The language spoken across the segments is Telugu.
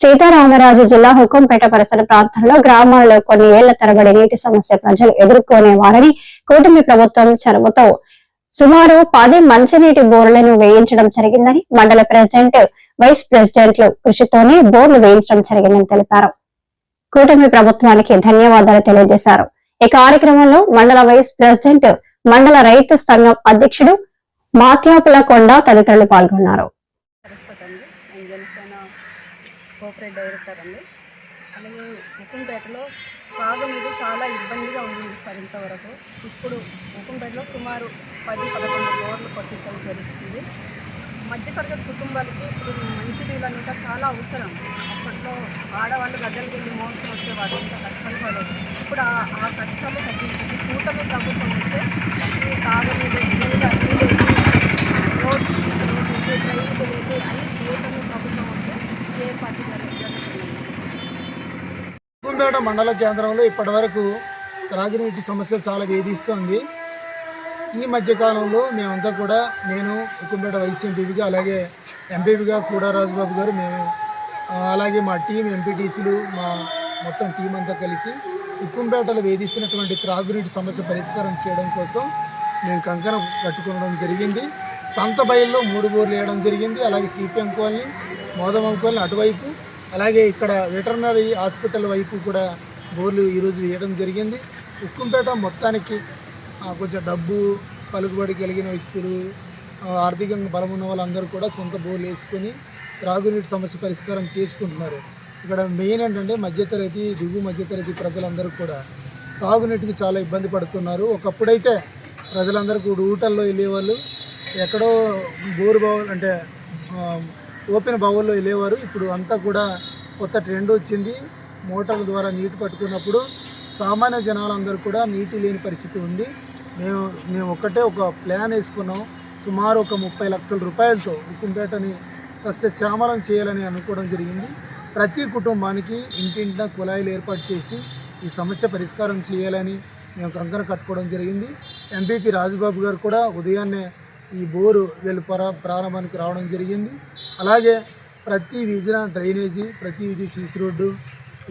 సీతారామరాజు జిల్లా హుకుంపేట పరిసర ప్రాంతాల్లో గ్రామాల్లో కొన్ని ఏళ్ళ తరబడి నీటి సమస్య ప్రజలు ఎదుర్కొనేవారని కూటమి ప్రభుత్వం చొరవతో సుమారు పది మంచినీటి బోర్లను వేయించడం జరిగిందని మండల ప్రెసిడెంట్ వైస్ ప్రెసిడెంట్లు కృషితోనే బోర్లు వేయించడం జరిగిందని తెలిపారు. కూటమి ప్రభుత్వానికి ధన్యవాదాలు తెలియజేశారు. ఈ కార్యక్రమంలో మండల వైస్ ప్రెసిడెంట్ మండల రైతు సంఘం అధ్యక్షుడు మాత్యాపుల కొండ తదితరులు పాల్గొన్నారు సరస్వతి అండి నేను జనసేన కోఆపరేట్ డైరెక్టర్ అండి అలాగే ఉక్కుంపేటలో తాగునీరు చాలా ఇబ్బందిగా ఉంది సార్ ఇంతవరకు. ఇప్పుడు ముకుంపేటలో సుమారు పది పదకొండు బోర్లు కొట్టించడం జరుగుతుంది. మధ్యతరగతి కుటుంబాలకి ఇప్పుడు మంచి నీళ్ళు అనేది చాలా అవసరం. అప్పట్లో ఆడవాళ్ళు గద్దెలకి వెళ్ళి మోసం వచ్చేవాళ్ళు ఇంత కష్టాలు పడేది ఇప్పుడు ఆ కష్టాలు తగ్గించి కూటమి ప్రభుత్వం వచ్చే ఈ తాగునీరు నీళ్ళు నీళ్ళు రోడ్డు డ్రైనేజ్ లేదు అన్ని కూటమి ప్రభుత్వం వస్తే ఏర్పాటు జరుగుతుంది కుంపేట మండల కేంద్రంలో ఇప్పటివరకు త్రాగునీటి సమస్య చాలా వేధిస్తోంది. ఈ మధ్యకాలంలో మేమంతా కూడా నేను ఉక్కుంపేట వైస్ ఎంపీగా అలాగే ఎంపీగా కూడా రాజుబాబు గారు మేము అలాగే మా టీం ఎంపీటీసీలు మా మొత్తం టీం అంతా కలిసి ఉక్కుంపేటలో వేధిస్తున్నటువంటి త్రాగునీటి సమస్య పరిష్కారం చేయడం కోసం మేము కంకణం కట్టుకోవడం జరిగింది. సంత బయల్లో మూడు బోర్లు వేయడం జరిగింది. అలాగే సిపిఎం కాలనీ మోదమం కాలనీ అటువైపు అలాగే ఇక్కడ వెటర్నరీ హాస్పిటల్ వైపు కూడా బోర్లు ఈరోజు వేయడం జరిగింది. ఉక్కుంపేట మొత్తానికి కొంచెం డబ్బు పలుకుబడి కలిగిన వ్యక్తులు ఆర్థికంగా బలం ఉన్న వాళ్ళందరూ కూడా సొంత బోర్లు వేసుకొని త్రాగునీటి సమస్య పరిష్కారం చేసుకుంటున్నారు. ఇక్కడ మెయిన్ ఏంటంటే మధ్యతరగతి దిగు మధ్యతరగతి ప్రజలందరూ కూడా తాగునీటికి చాలా ఇబ్బంది పడుతున్నారు. ఒకప్పుడైతే ప్రజలందరూ కూడా ఊటల్లో వెళ్ళేవాళ్ళు. ఎక్కడో బోరు బావులు అంటే ఓపెన్ బావుల్లో వెళ్ళేవారు ఇప్పుడు అంతా కూడా కొత్త ట్రెండ్ వచ్చింది. మోటార్ల ద్వారా నీటి పట్టుకున్నప్పుడు సామాన్య జనాలందరూ కూడా నీటి లేని పరిస్థితి ఉంది. మేము మేము ఒక్కటే ఒక ప్లాన్ వేసుకున్నాం. సుమారు ఒక ముప్పై లక్షల రూపాయలతో ఉక్కుంపేటని సస్యశ్యామలం చేయాలని అనుకోవడం జరిగింది. ప్రతి కుటుంబానికి ఇంటింటిన కుళాయిలు ఏర్పాటు చేసి ఈ సమస్య పరిష్కారం చేయాలని మేము కంకర కట్టుకోవడం జరిగింది. ఎంపీపీ రాజుబాబు గారు కూడా ఉదయాన్నే ఈ బోరు వెలుపర ప్రారంభానికి రావడం జరిగింది. అలాగే ప్రతి వీధిన డ్రైనేజీ ప్రతి వీధి సీసీ రోడ్డు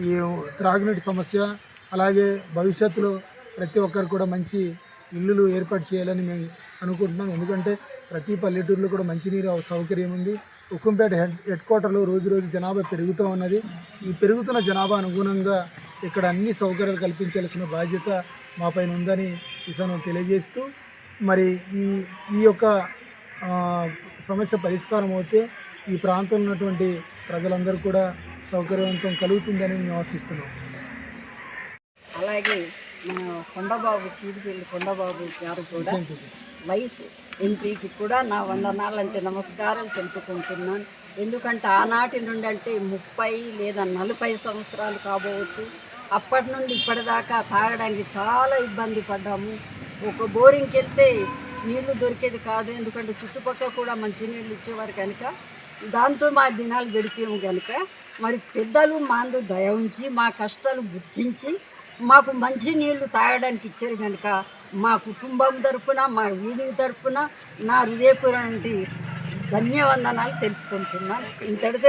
ఈ త్రాగునీటి సమస్య అలాగే భవిష్యత్తులో ప్రతి ఒక్కరు కూడా మంచి ఇల్లులు ఏర్పాటు చేయాలని మేము అనుకుంటున్నాం. ఎందుకంటే ప్రతి పల్లెటూరులో కూడా మంచినీరు సౌకర్యం ఉంది. ఉక్కంపేట హెడ్ హెడ్ క్వార్టర్లో రోజు రోజు జనాభా పెరుగుతూ ఉన్నది. ఈ పెరుగుతున్న జనాభా అనుగుణంగా ఇక్కడ అన్ని సౌకర్యాలు కల్పించాల్సిన బాధ్యత మాపైన ఉందని ఈ తెలియజేస్తూ మరి ఈ ఈ యొక్క సమస్య పరిష్కారం అవుతే ఈ ప్రాంతంలో ఉన్నటువంటి ప్రజలందరూ కూడా సౌకర్యవంతం కలుగుతుందని మేము ఆశిస్తున్నాం. అలాగే మన కొండబాబు చీడిపల్లి కొండబాబు గారు కూడా వైస్ ఎంపీకి కూడా నా వందనాలంటే నమస్కారాలు తెలుపుకుంటున్నాను. ఎందుకంటే ఆనాటి నుండి అంటే ముప్పై లేదా నలభై సంవత్సరాలు కాబోవచ్చు. అప్పటి నుండి ఇప్పటిదాకా తాగడానికి చాలా ఇబ్బంది పడ్డాము. ఒక బోరింగ్కి వెళ్తే నీళ్ళు దొరికేది కాదు. ఎందుకంటే చుట్టుపక్కల కూడా మంచి నీళ్ళు ఇచ్చేవారు కనుక దాంతో మా దినాలు గడిపాము కనుక మరి పెద్దలు మాందు దయ ఉంచి మా కష్టాలు గుర్తించి మాకు మంచి నీళ్ళు తాగడానికి ఇచ్చారు కనుక మా కుటుంబం తరపున మా వీధి తరపున నా హృదయపూర్వక ధన్యవందనాలు తెలుపుకుంటున్నాను ఇంతటితో